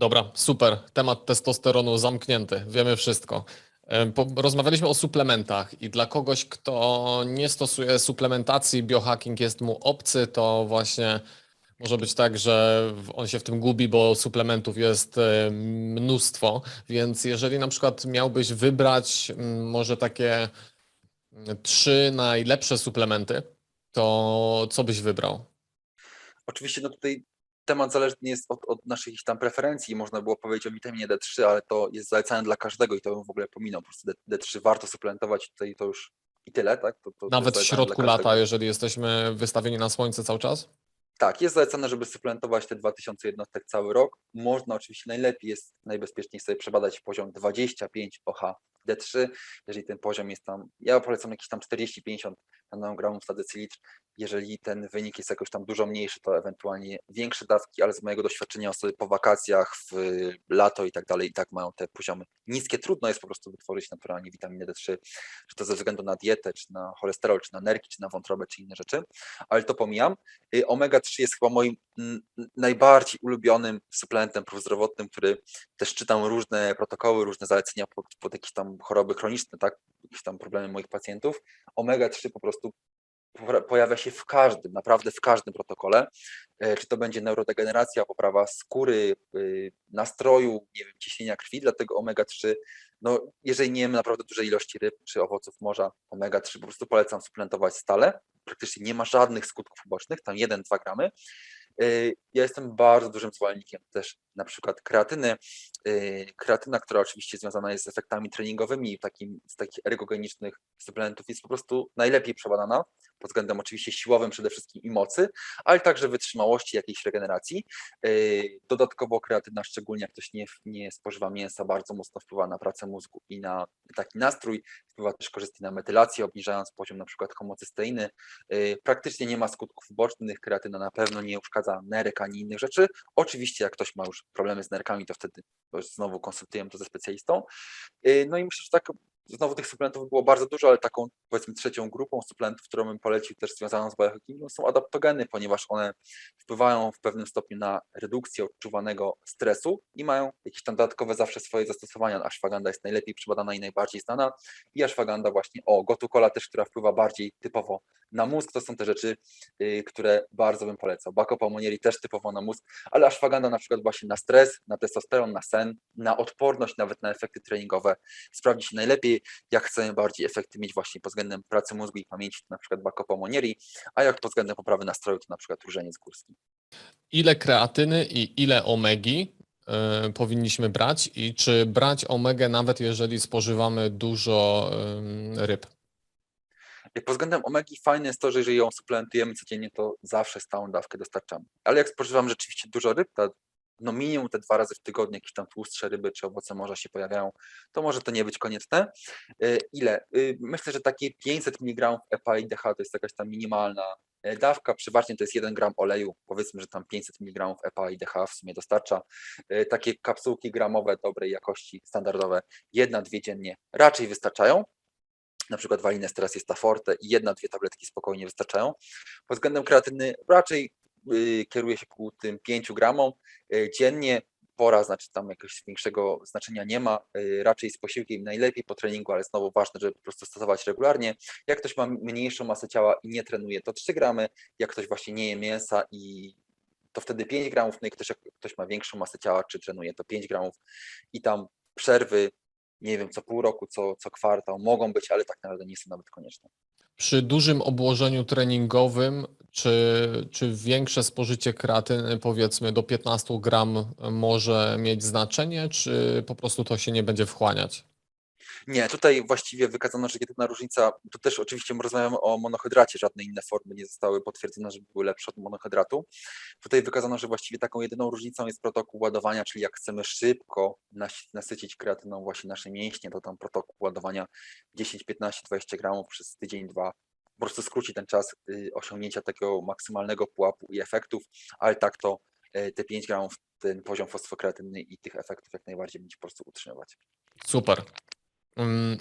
Dobra, super. Temat testosteronu zamknięty. Wiemy wszystko. Rozmawialiśmy o suplementach i dla kogoś, kto nie stosuje suplementacji, biohacking jest mu obcy, to właśnie może być tak, że on się w tym gubi, bo suplementów jest e, mnóstwo. Więc jeżeli na przykład miałbyś wybrać może takie trzy najlepsze suplementy, to co byś wybrał? Oczywiście no tutaj temat zależny jest od, od naszych tam preferencji. Można było powiedzieć o witaminie D3, ale to jest zalecane dla każdego i to bym w ogóle pominął. Po prostu D, D3 warto suplementować tutaj to już i tyle, tak? To, to, Nawet w środku lata, jeżeli jesteśmy wystawieni na słońce cały czas? Tak, jest zalecane, żeby suplementować te 2000 jednostek cały rok. Można oczywiście najlepiej jest najbezpieczniej sobie przebadać poziom 25 OH D3. Jeżeli ten poziom jest tam, ja polecam jakieś tam 40-50 nanogramów na decylitr. Jeżeli ten wynik jest jakoś tam dużo mniejszy, to ewentualnie większe dawki, ale z mojego doświadczenia osoby po wakacjach, w lato i tak dalej, i tak mają te poziomy niskie. Trudno jest po prostu wytworzyć naturalnie witaminę D3, czy to ze względu na dietę, czy na cholesterol, czy na nerki, czy na wątrobę, czy inne rzeczy, ale to pomijam. Y, Omega-3 jest chyba moim najbardziej ulubionym suplementem prozdrowotnym, który też czytam różne protokoły, różne zalecenia pod, pod jakieś tam choroby chroniczne, tak, jakieś tam problemy moich pacjentów. Omega-3 po prostu po- pojawia się w każdym, naprawdę w każdym protokole. E, Czy to będzie neurodegeneracja, poprawa skóry, y, nastroju, nie wiem, ciśnienia krwi, dlatego omega-3, no jeżeli nie jemy naprawdę dużej ilości ryb czy owoców morza, omega-3 po prostu polecam suplementować stale. Praktycznie nie ma żadnych skutków ubocznych, tam 1-2 gramy. Y, Ja jestem bardzo dużym zwolennikiem też na przykład kreatyny. Y, Kreatyna, która oczywiście związana jest z efektami treningowymi, takim, z takich ergogenicznych suplementów, jest po prostu najlepiej przebadana pod względem oczywiście siłowym przede wszystkim i mocy, ale także wytrzymałości, jakiejś regeneracji. Y, Dodatkowo kreatyna, szczególnie jak ktoś nie, nie spożywa mięsa, bardzo mocno wpływa na pracę mózgu i na taki nastrój, wpływa też korzystnie na metylację, obniżając poziom na przykład homocysteiny. Y, Praktycznie nie ma skutków ubocznych, kreatyna na pewno nie uszkadza nerek ani innych rzeczy. Oczywiście jak ktoś ma już problemy z nerkami, to wtedy znowu konsultujemy to ze specjalistą. Y, No i myślę, że tak znowu tych suplementów było bardzo dużo, ale taką powiedzmy trzecią grupą suplementów, którą bym polecił też związaną z biohackingiem są adaptogeny, ponieważ one wpływają w pewnym stopniu na redukcję odczuwanego stresu i mają jakieś tam dodatkowe zawsze swoje zastosowania. Ashwagandha jest najlepiej przebadana i najbardziej znana i ashwagandha właśnie, o, gotukola też, która wpływa bardziej typowo na mózg, to są te rzeczy, y, które bardzo bym polecał. Bacopa Monieri też typowo na mózg, ale ashwagandha na przykład właśnie na stres, na testosteron, na sen, na odporność, nawet na efekty treningowe sprawdzi się najlepiej. Jak chcemy bardziej efekty mieć właśnie pod względem pracy mózgu i pamięci, to na przykład Bacopa Monieri, a jak pod względem poprawy nastroju, to na przykład różeniec górski. Ile kreatyny i ile omegi y, powinniśmy brać i czy brać omegę nawet jeżeli spożywamy dużo ym, ryb? Pod względem omegi fajne jest to, że jeżeli ją suplementujemy codziennie, to zawsze stałą dawkę dostarczamy. Ale jak spożywam rzeczywiście dużo ryb, to no minimum te dwa razy w tygodniu jakieś tam tłustsze ryby czy owoce morza się pojawiają, to może to nie być konieczne. Y, Ile? Y, Myślę, że takie 500 mg EPA i DH to jest jakaś tam minimalna e, dawka, przeważnie to jest 1 gram oleju, powiedzmy, że tam 500 mg EPA i DH w sumie dostarcza. Takie kapsułki gramowe dobrej jakości, standardowe, jedna, dwie dziennie raczej wystarczają na przykład Valines teraz jest ta Forte i jedna, dwie tabletki spokojnie wystarczają. Pod względem kreatyny raczej kieruje się ku tym 5 gramom y, dziennie. Pora, znaczy tam jakiegoś większego znaczenia nie ma, y, raczej z posiłkiem najlepiej po treningu, ale znowu ważne, żeby po prostu stosować regularnie. Jak ktoś ma mniejszą masę ciała i nie trenuje, to 3 gramy, jak ktoś właśnie nie je mięsa i to wtedy 5 gramów, no i ktoś, jak ktoś ma większą masę ciała, czy trenuje, to 5 gramów i tam przerwy nie wiem, co pół roku, co, co kwartał mogą być, ale tak naprawdę nie są nawet konieczne. Przy dużym obłożeniu treningowym, czy, czy większe spożycie kreatyny, powiedzmy do 15 gram, może mieć znaczenie, czy po prostu to się nie będzie wchłaniać? Nie, tutaj właściwie wykazano, że jedyna różnica, to też oczywiście rozmawiamy o monohydracie, żadne inne formy nie zostały potwierdzone, żeby były lepsze od monohydratu. Tutaj wykazano, że właściwie taką jedyną różnicą jest protokół ładowania, czyli jak chcemy szybko nas- nasycić kreatyną właśnie nasze mięśnie, to tam protokół ładowania 10, 15, 20 gramów przez tydzień, dwa po prostu skróci ten czas y, osiągnięcia takiego maksymalnego pułapu i efektów, ale tak to y, te 5 gramów, ten poziom fosfokreatyny i tych efektów jak najbardziej będzie po prostu utrzymywać. Super. Ym,